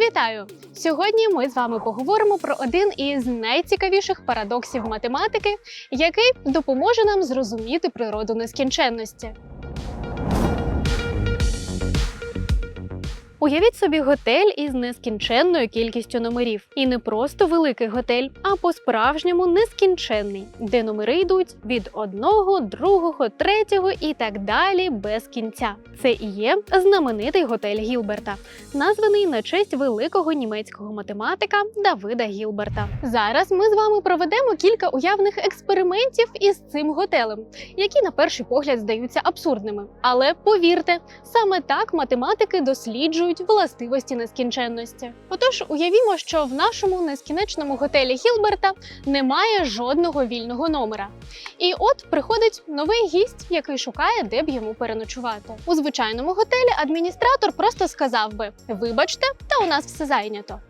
Вітаю! Сьогодні ми з вами поговоримо про один із найцікавіших парадоксів математики, який допоможе нам зрозуміти природу нескінченності. Уявіть собі готель із нескінченною кількістю номерів. І не просто великий готель, а по-справжньому нескінченний, де номери йдуть від одного, другого, третього і так далі без кінця. Це і є знаменитий готель Гілберта, названий на честь великого німецького математика Давида Гілберта. Зараз ми з вами проведемо кілька уявних експериментів із цим готелем, які на перший погляд здаються абсурдними. Але повірте, саме так математики досліджують властивості нескінченності. Отож, уявімо, що в нашому нескінченному готелі Гілберта немає жодного вільного номера. І от приходить новий гість, який шукає, де б йому переночувати. У звичайному готелі адміністратор просто сказав би: Вибачте, та у нас все зайнято.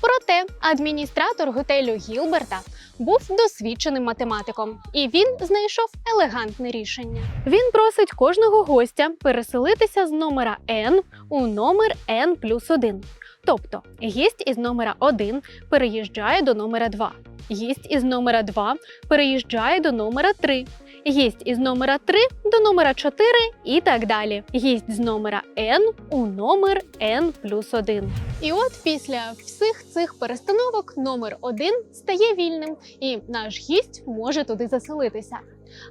Проте адміністратор готелю Гілберта був досвідченим математиком, і він знайшов елегантне рішення. Він просить кожного гостя переселитися з номера N у номер N плюс 1. Тобто гість із номера 1 переїжджає до номера 2. Гість із номера 2 переїжджає до номера 3. Гість із номера 3 до номера 4 і так далі. Гість з номера N у номер N плюс 1. І от після всіх цих перестановок номер 1 стає вільним, і наш гість може туди заселитися.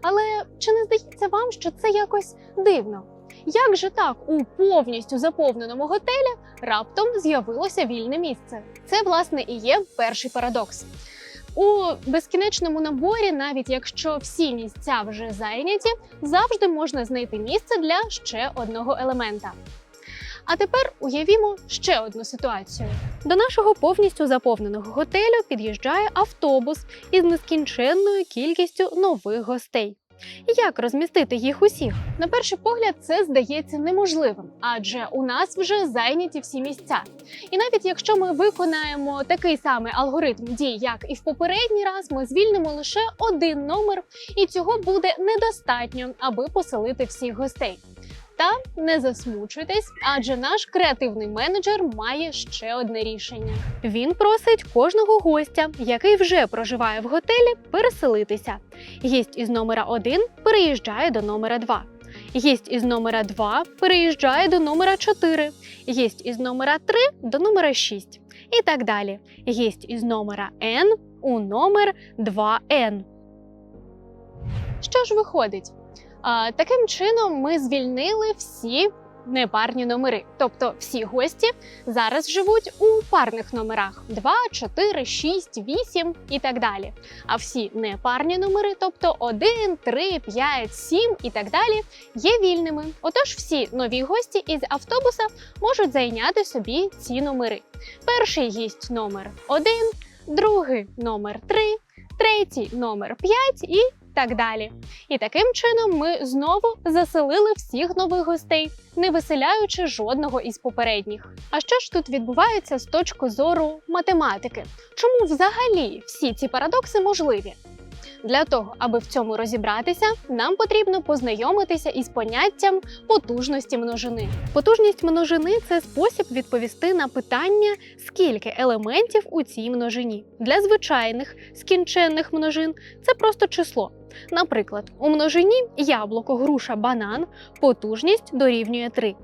Але чи не здається вам, що це якось дивно? Як же так у повністю заповненому готелі раптом з'явилося вільне місце? Це власне і є перший парадокс. У безкінечному наборі, навіть якщо всі місця вже зайняті, завжди можна знайти місце для ще одного елемента. А тепер уявімо ще одну ситуацію. До нашого повністю заповненого готелю під'їжджає автобус із нескінченною кількістю нових гостей. Як розмістити їх усіх? На перший погляд, це здається неможливим, адже у нас вже зайняті всі місця. І навіть якщо ми виконаємо такий самий алгоритм дій, як і в попередній раз, ми звільнимо лише один номер, і цього буде недостатньо, аби поселити всіх гостей. Та не засмучуйтесь, адже наш креативний менеджер має ще одне рішення. Він просить кожного гостя, який вже проживає в готелі, переселитися. Гість із номера 1 переїжджає до номера 2. Гість із номера 2 переїжджає до номера 4. Гість із номера 3 до номера 6. І так далі. Гість із номера N у номер 2N. Що ж виходить? Таким чином ми звільнили всі непарні номери. Тобто всі гості зараз живуть у парних номерах 2, 4, 6, 8 і так далі. А всі непарні номери, тобто 1, 3, 5, 7 і так далі, є вільними. Отож, всі нові гості із автобуса можуть зайняти собі ці номери. Перший гість номер 1, другий номер 3, третій номер 5 і так далі. І таким чином ми знову заселили всіх нових гостей, не виселяючи жодного із попередніх. А що ж тут відбувається з точки зору математики? Чому взагалі всі ці парадокси можливі? Для того, аби в цьому розібратися, нам потрібно познайомитися із поняттям потужності множини. Потужність множини це спосіб відповісти на питання, скільки елементів у цій множині. Для звичайних скінченних множин це просто число. Наприклад, у множині яблуко, груша, банан потужність дорівнює 3.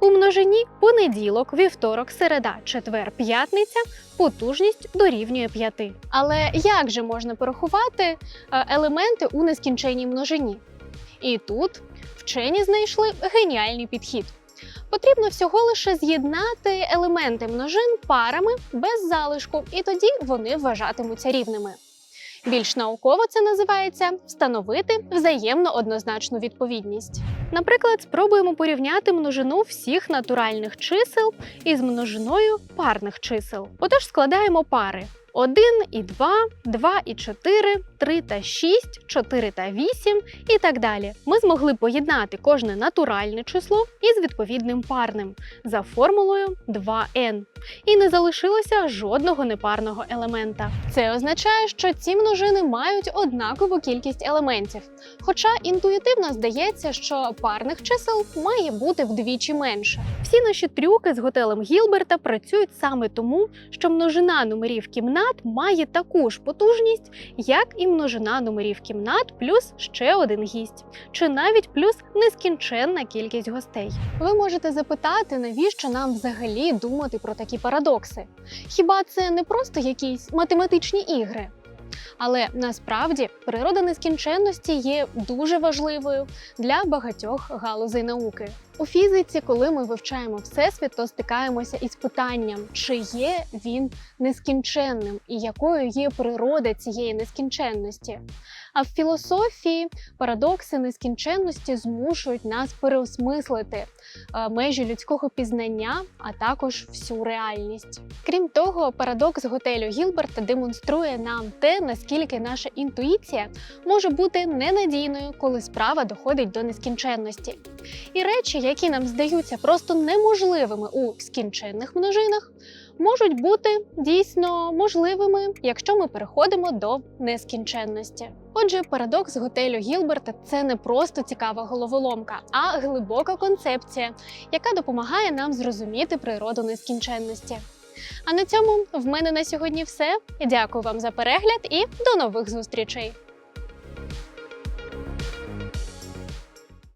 У множині понеділок, вівторок, середа, четвер, п'ятниця потужність дорівнює 5. Але як же можна порахувати е, елементи у нескінченній множині? І тут вчені знайшли геніальний підхід. Потрібно всього лише з'єднати елементи множин парами без залишку, і тоді вони вважатимуться рівними. Більш науково це називається встановити взаємно однозначну відповідність. Наприклад, спробуємо порівняти множину всіх натуральних чисел із множиною парних чисел. Отож складаємо пари 1 і 2, 2 і 4, 3 та 6, 4 та 8 і так далі. Ми змогли поєднати кожне натуральне число із відповідним парним за формулою 2n. І не залишилося жодного непарного елемента. Це означає, що ці множини мають однакову кількість елементів. Хоча інтуїтивно здається, що парних чисел має бути вдвічі менше. Всі наші трюки з готелем Гілберта працюють саме тому, що множина номерів кімнат має таку ж потужність, як і множина номерів кімнат плюс ще один гість, чи навіть плюс нескінченна кількість гостей. Ви можете запитати, навіщо нам взагалі думати про такі парадокси? Хіба це не просто якісь математичні ігри? Але насправді природа нескінченності є дуже важливою для багатьох галузей науки. У фізиці, коли ми вивчаємо всесвіт, то стикаємося із питанням, чи є він нескінченним і якою є природа цієї нескінченності. А в філософії парадокси нескінченності змушують нас переосмислити е, межі людського пізнання, а також всю реальність. Крім того, парадокс готелю Гілберта демонструє нам те, наскільки наша інтуїція може бути ненадійною, коли справа доходить до нескінченності. І речі, які нам здаються просто неможливими у скінченних множинах, можуть бути дійсно можливими, якщо ми переходимо до нескінченності. Отже, парадокс готелю Гілберта це не просто цікава головоломка, а глибока концепція, яка допомагає нам зрозуміти природу нескінченності. А на цьому в мене на сьогодні все. Дякую вам за перегляд і до нових зустрічей!